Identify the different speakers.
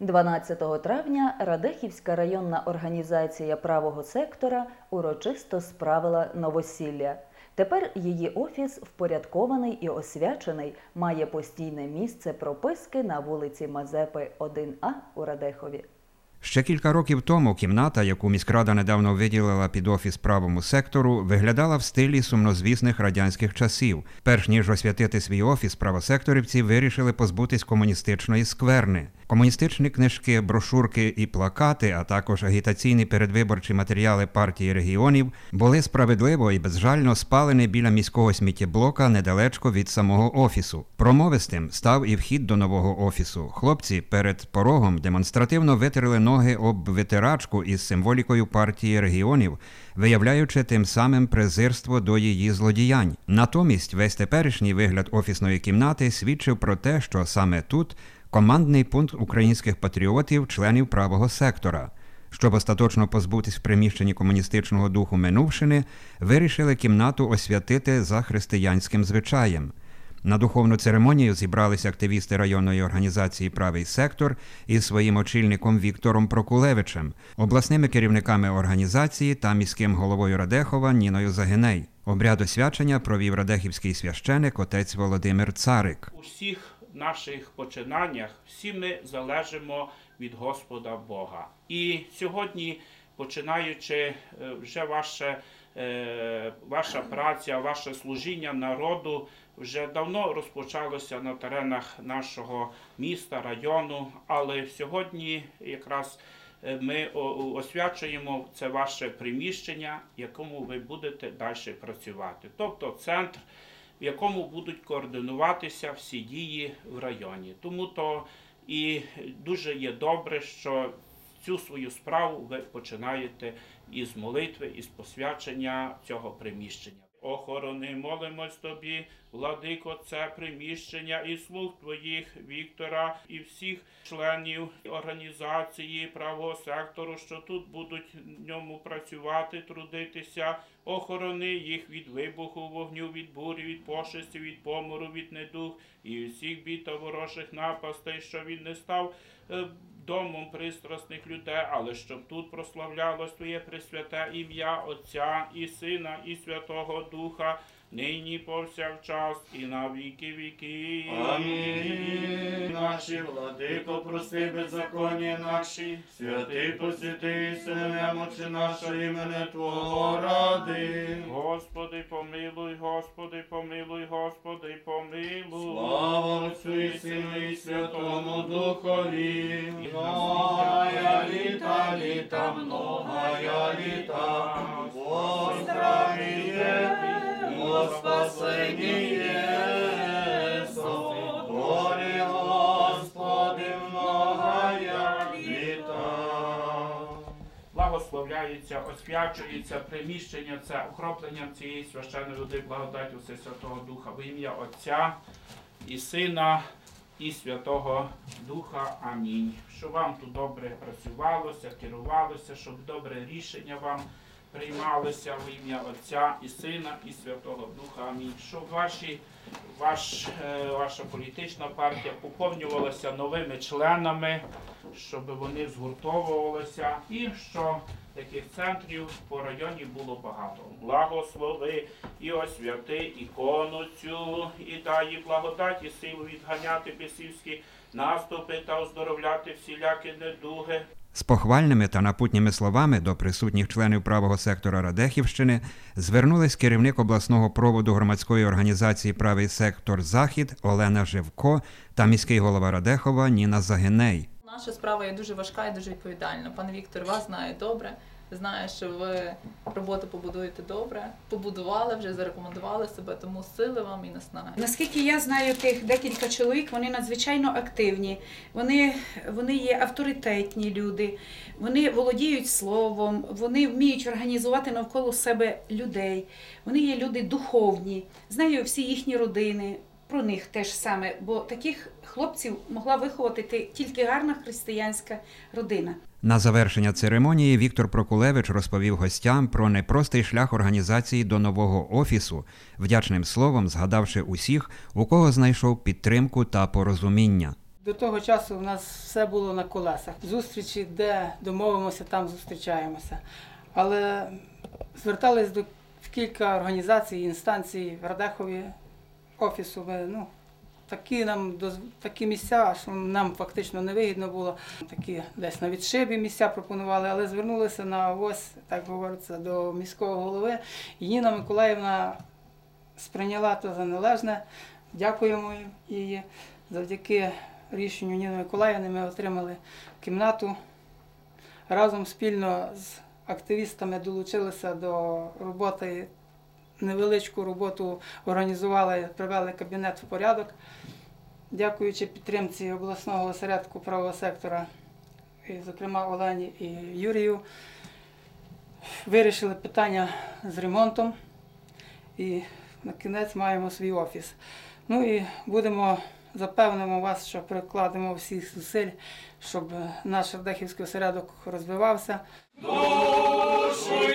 Speaker 1: 12 травня Радехівська районна організація правого сектора урочисто справила новосілля. Тепер її офіс впорядкований і освячений, має постійне місце прописки на вулиці Мазепи 1А у Радехові.
Speaker 2: Ще кілька років тому кімната, яку міськрада недавно виділила під офіс правому сектору, виглядала в стилі сумнозвісних радянських часів. Перш ніж освятити свій офіс, правосекторівці вирішили позбутись комуністичної скверни. Комуністичні книжки, брошурки і плакати, а також агітаційні передвиборчі матеріали партії регіонів були справедливо і безжально спалені біля міського сміттєблока недалечко від самого офісу. Промовистим став і вхід до нового офісу. Хлопці перед порогом демонстративно витерли ноги об витирачку із символікою партії регіонів, виявляючи тим самим презирство до її злодіянь. Натомість весь теперішній вигляд офісної кімнати свідчив про те, що саме тут командний пункт українських патріотів, членів правого сектора. Щоб остаточно позбутись в приміщенні комуністичного духу минувшини, вирішили кімнату освятити за християнським звичаєм. На духовну церемонію зібралися активісти районної організації Правий сектор із своїм очільником Віктором Прокулевичем, обласними керівниками організації та міським головою Радехова Ніною Загиней. Обряд освячення провів радехівський священик отець Володимир Царик.
Speaker 3: У всіх наших починаннях всі ми залежимо від Господа Бога. І сьогодні, починаючи е, вже ваше, е, ваша праця, ваше служіння народу вже давно розпочалося на теренах нашого міста, району, але сьогодні якраз е, ми освячуємо це ваше приміщення, в якому ви будете далі працювати. Тобто центр в якому будуть координуватися всі дії в районі. Тому то і дуже є добре, що цю свою справу ви починаєте із молитви, із посвячення цього приміщення. Охорони, молимось тобі, владико, це приміщення і слуг твоїх Віктора і всіх членів організації правого сектору, що тут будуть в ньому працювати, трудитися. Охорони їх від вибуху вогню, від бурі, від пошестів, від помору, від недух і всіх бід та ворожих напастей, що він не став е, домом пристрасних людей, але щоб тут прославлялось Твоє пресвяте ім'я Отця і Сина, і Святого Духа, нині повсякчас і на віки віки.
Speaker 4: Амінь. Наші владико, прости беззаконні наші, святий посвятий, сили немочі нашої імене Твого ради.
Speaker 3: Господи, помилуй, Господи, помилуй, Господи, помилуй.
Speaker 4: Слава Отцю і Сину і Святому Духові. Літа, літа, многая літа, во здравіє, спасеніє, Горі, Господи, многая літа.
Speaker 3: Благословляється, освячується приміщення, це укропленням цієї священної води, благодаті Всесвятого Духа, в ім'я Отця і Сина і Святого Духа. Амінь. Щоб вам тут добре працювалося, керувалося, щоб добре рішення вам приймалося в ім'я Отця і Сина і Святого Духа. Амінь. Щоб ваші, ваш, е, ваша політична партія поповнювалася новими членами, щоб вони згуртовувалися і що таких центрів по районі було багато. Благослови і освяти ікону цю, і дай їй благодать силу відганяти бісівські наступи та оздоровляти всілякі недуги.
Speaker 2: З похвальними та напутніми словами до присутніх членів правого сектора Радехівщини звернулись керівник обласного проводу громадської організації Правий сектор Захід Олена Живко та міський голова Радехова Ніна Загиней.
Speaker 5: Наша справа є дуже важка і дуже відповідальна. Пан Віктор вас знає добре. Знає, що ви роботу побудуєте добре, побудували вже, зарекомендували себе, тому сили вам і наснаги.
Speaker 6: Наскільки я знаю тих декілька чоловік, вони надзвичайно активні, вони, вони є авторитетні люди, вони володіють словом, вони вміють організувати навколо себе людей, вони є люди духовні, знаю всі їхні родини. Про них теж саме, бо таких хлопців могла виховати тільки гарна християнська родина.
Speaker 2: На завершення церемонії Віктор Прокулевич розповів гостям про непростий шлях організації до нового офісу, вдячним словом згадавши усіх, у кого знайшов підтримку та порозуміння.
Speaker 7: До того часу в нас все було на колесах. Зустрічі, де домовимося, там зустрічаємося. Але звертались до в кілька організацій, інстанцій в Радехові офісу. Ну, такі нам такі місця, що нам фактично невигідно було. Такі десь на відшибі місця пропонували, але звернулися на ось, так говориться, до міського голови. І Ніна Миколаївна сприйняла то за належне. Дякуємо їй. Завдяки рішенню Ніни Миколаївни ми отримали кімнату. Разом спільно з активістами долучилися до роботи, невеличку роботу організували, привели кабінет в порядок. Дякуючи підтримці обласного осередку правого сектора, і, зокрема Олені і Юрію, вирішили питання з ремонтом і на кінець маємо свій офіс. Ну і будемо запевнимо вас, що прикладемо всіх зусиль, щоб наш Радехівський осередок розвивався.
Speaker 4: Душу